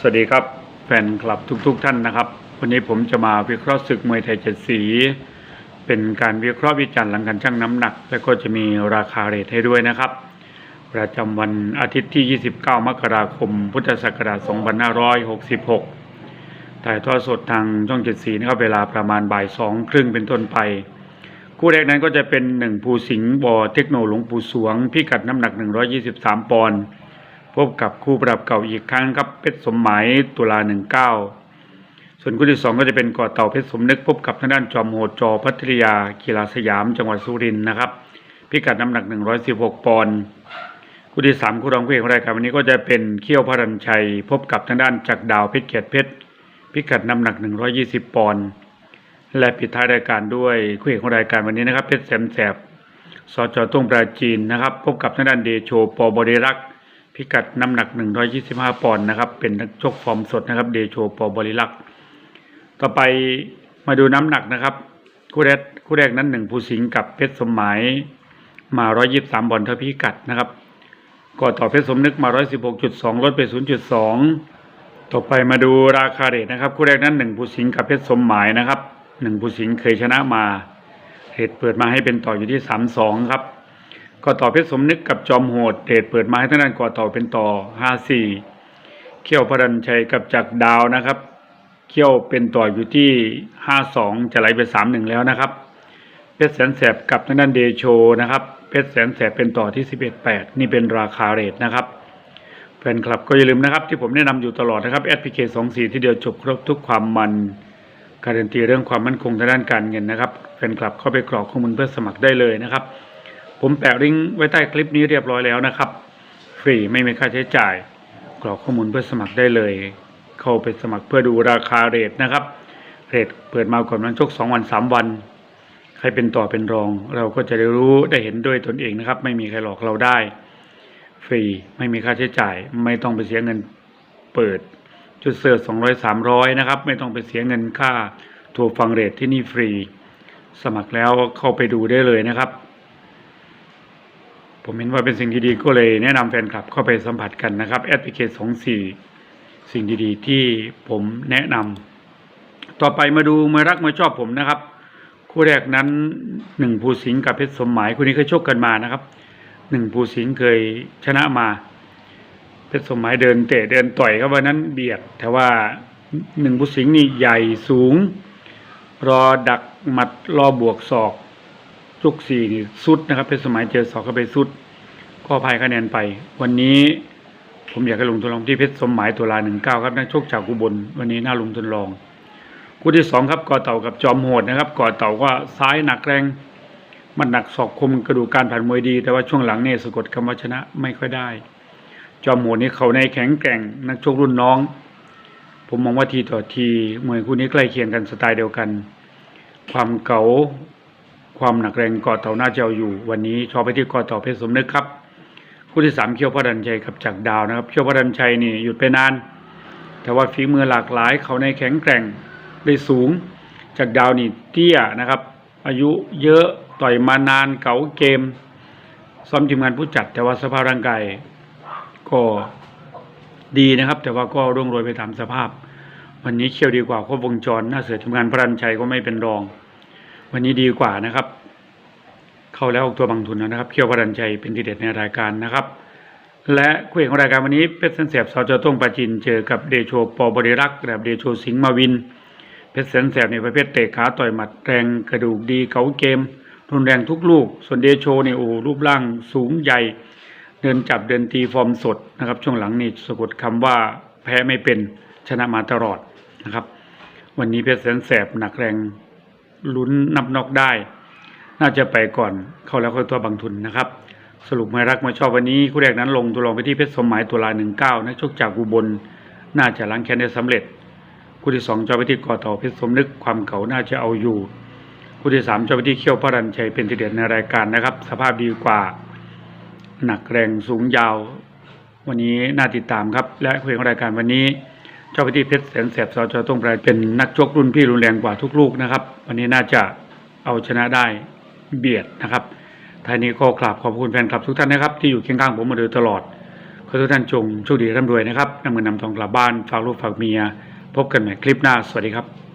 สวัสดีครับแฟนคลับทุกๆทท่านนะครับ วันนี้ผมจะมาวิเคราะห์ศึกมวยไทยเจ็ดสี เป็นการวิเคราะห์วิจารณ์หลังการชั่งน้ำหนัก และก็จะมีราคาเรทให้ด้วยนะครับ ประจำวันอาทิตย์ที่ 29 มกราคม พุทธศักราช 2566 ถ่ายทอดสดทางช่องเจ็ดสีนะครับ เวลาประมาณบ่ายสองครึ่งเป็นต้นไป คู่แรกนั้นก็จะเป็นหนึ่งภูสิงห์บอเทคโนหลวงปู่สวง พิกัดน้ำหนัก 123 ปอนด์ พบกับคู่ปรับเก่าอีกครั้งครับเพชรสมหมายตุลาหนึ่งเก้าส่วนคู่ที่สองก็จะเป็นก่อเต่าเพชรสมนึกพบกับทางด้านจอมโหดจอพัทยากีฬาสยามจังหวัดสุรินทร์นะครับ พิกัดน้ำหนัก116ปอนด์คู่ที่สามคู่รองคู่เอกของรายการวันนี้ก็จะเป็นเขี้ยวพระรันชัย พบกับทางด้านจักรดาวเพชรเกียรติเพชรพิกัดน้ำหนัก120ปอนด์และปิดท้ายรายการด้วยคู่เอกของรายการวันนี้นะครับเพชรแสมแสบสจตุ้งปราจีนนะครับ พบกับทางด้านเดโชปอบริรักษ์ พิกัดน้ำหนัก 125 ปอนด์นะครับ เป็นนักชกฟอร์มสดนะครับ เดโชปอบริลักษ์ต่อไปมาดูน้ำหนักนะครับ คู่แรกคู่แรกนั้นหนึ่งภูสิงกับเพชรสมหมายมา 123ปอนด์เท่าพิกัดนะครับก่อต่อเพชรสมนึกมา 116.2 ลดไป 0.2 ต่อไปมาดูราคาเรทนะครับ คู่แรกนั้นหนึ่งภูสิงกับเพชรสมหมายนะครับหนึ่งภูสิงเคยชนะมาเรทเปิดมาให้เป็นต่ออยู่ที่ 32 ครับ กอต่อเพชรสมนึกกับจอมโหดเดทเปิดมาให้ทางด้านกอต่อเป็นต่อห้าสี่เขี้ยวพรันชัยกับจักดาวนะครับ เขี้ยวเป็นต่ออยู่ที่ห้าสองจะไหลไปสามหนึ่งแล้วนะครับ เพชรแสนแสบกับทางด้านเดโชนะครับ เพชรแสนแสบเป็นต่อที่สิบเอ็ดแปดนี่เป็นราคาเรทนะครับแฟนคลับก็อย่าลืมนะครับ ที่ผมแนะนำอยู่ตลอดนะครับแอดพลิเคสองสี่ที่เดียวจบครบทุกความมันการันตีเรื่องความมั่นคงทางด้านการเงินนะครับแฟนคลับเข้าไปกรอกข้อมูลเพื่อสมัครได้เลยนะครับ ผมแปะลิงก์ไว้ใต้คลิปนี้เรียบร้อยแล้วนะครับ ฟรีไม่มีค่าใช้จ่าย กรอกข้อมูลเพื่อสมัครได้เลย เข้าไปสมัครเพื่อดูราคาเรทนะครับ เรทเปิดมาก่อนวันชกสองวันสามวัน ใครเป็นต่อเป็นรอง เราก็จะได้รู้ได้เห็นด้วยตนเองนะครับ ไม่มีใครหลอกเราได้ ฟรีไม่มีค่าใช้จ่าย ไม่ต้องไปเสียเงินเปิดจุดเสิร์ชสองร้อยสามร้อยนะครับ ไม่ต้องไปเสียเงินค่าทัวร์ฟังเรทที่นี่ฟรี สมัครแล้วเข้าไปดูได้เลยนะครับ ผมเห็นว่าเป็นสิ่งที่ดีก็เลยแนะนำแฟนคลับเข้าไปสัมผัสกันนะครับแอดพลิเคชันสองสี่สิ่งดีๆ ที่ผมแนะนำต่อไปมาดูมวยรักมวยชอบผมนะครับ คู่แรกนั้นหนึ่งภูสิงห์กับเพชรสมหมายคู่นี้เคยชกกันมานะครับหนึ่งภูสิงห์เคยชนะมา เพชรสมหมายเดินเตะเดินต่อยครับวันนั้นเบียด แต่ว่าหนึ่งภูสิงห์นี่ใหญ่สูง รอดักหมัดรอบวกศอก จุกสี่นี่สุดนะครับเพชรสมัยเจอสอกเข้าไปสุด ก็พายคะแนนไป วันนี้ผมอยากให้ลงทุนลองที่เพชรสมหมายตัวลาหนึ่งเก้าครับนักชกจากกุบลวันนี้น่าลงทุนลองคู่ที่สองครับก่อเต่ากับจอมโหดนะครับก่อเต่าก็ซ้ายหนักแรงมันหนักศอกคมกระดูกการผ่านมวยดี แต่ว่าช่วงหลังเนี่ยสะกดคำว่าชนะไม่ค่อยได้ จอมโหดนี่เขาในแข็งแกร่ง นักชกรุ่นน้อง ผมมองว่าทีต่อทีมวยคู่นี้ใกล้เคียงกันสไตล์เดียวกัน ความเก๋า ความหนักแรงก่อเต่าหน้าเจ้าอยู่ วันนี้ชอไปที่ก่อเต่าเพชรสมนึกครับคู่ที่สามเคียวพระดันชัยกับจักดาวนะครับเคียวพระดันชัยนี่หยุดไปนาน แต่ว่าฝีมือหลากหลายเขาในแข็งแกร่งได้สูงจักดาวนี่เตี้ยนะครับ อายุเยอะต่อยมานานเก๋าเกมซ้อมทีมงานผู้จัดแต่ว่าสภาพร่างกายก็ดีนะครับ แต่ว่าก็ร่วงโรยไปตามสภาพ วันนี้เคียวดีกว่าครบวงจรหน้าเสือทีมงานพระดันชัยก็ไม่เป็นรอง วันนี้ดีกว่านะครับ เข้าแล้วออกตัวบางทุนนะครับ เคียวพระดันชัยเป็นทีเด็ดในรายการนะครับ และคู่เอกของรายการวันนี้เพชรเสนแสบสจต้งปาจินเจอกับเดโชปอบริรักษ์แบบเดโชสิงห์มาวิน เพชรเสนแสบในประเภทเตะขาต่อยหมัดแรงกระดูกดีเก๋าเกม รุนแรงทุกลูก ส่วนเดโชนี่โอ้รูปร่างสูงใหญ่ เดินจับเดินตีฟอร์มสดนะครับ ช่วงหลังนี่สะกดคำว่าแพ้ไม่เป็นชนะมาตลอดนะครับ วันนี้เพชรแสนแสบหนักแรง ลุ้นนับนอกได้ น่าจะไปก่อนเข้าแล้วค่อยตัวบางทุนนะครับ สรุปไม่รักไม่ชอบวันนี้คู่แรกนั้นลงตัวลงไปที่เพชรสมหมายตัวลาหนึ่งเก้านักชกจากอุบลน่าจะล้างแค้นได้สำเร็จ คู่ที่สองจอไปที่ก่อต่อเพชรสมนึกความเก่าน่าจะเอาอยู่ คู่ที่สามจอไปที่เขี้ยวพระรันชัยเป็นทีเด็ดในรายการนะครับ สภาพดีกว่า หนักแรงสูงยาว วันนี้น่าติดตามครับ และคู่เอกของรายการวันนี้ จ้าพิธีเพชรแสนแสบสจต้องปลเป็นนักชกรุ่นพี่รุนแรงกว่าทุกลูกนะครับ วันนี้น่าจะเอาชนะได้เบียดนะครับท้ายนี้ก็กราบขอบคุณแฟนคลับทุกท่านนะครับ ที่อยู่เคียงข้างผมมาโดยตลอด ขอทุกท่านจงโชคดีร่ำรวยนะครับนำเงินนำทองกลับบ้านฝากลูกฝากเมีย พบกันใหม่คลิปหน้า สวัสดีครับ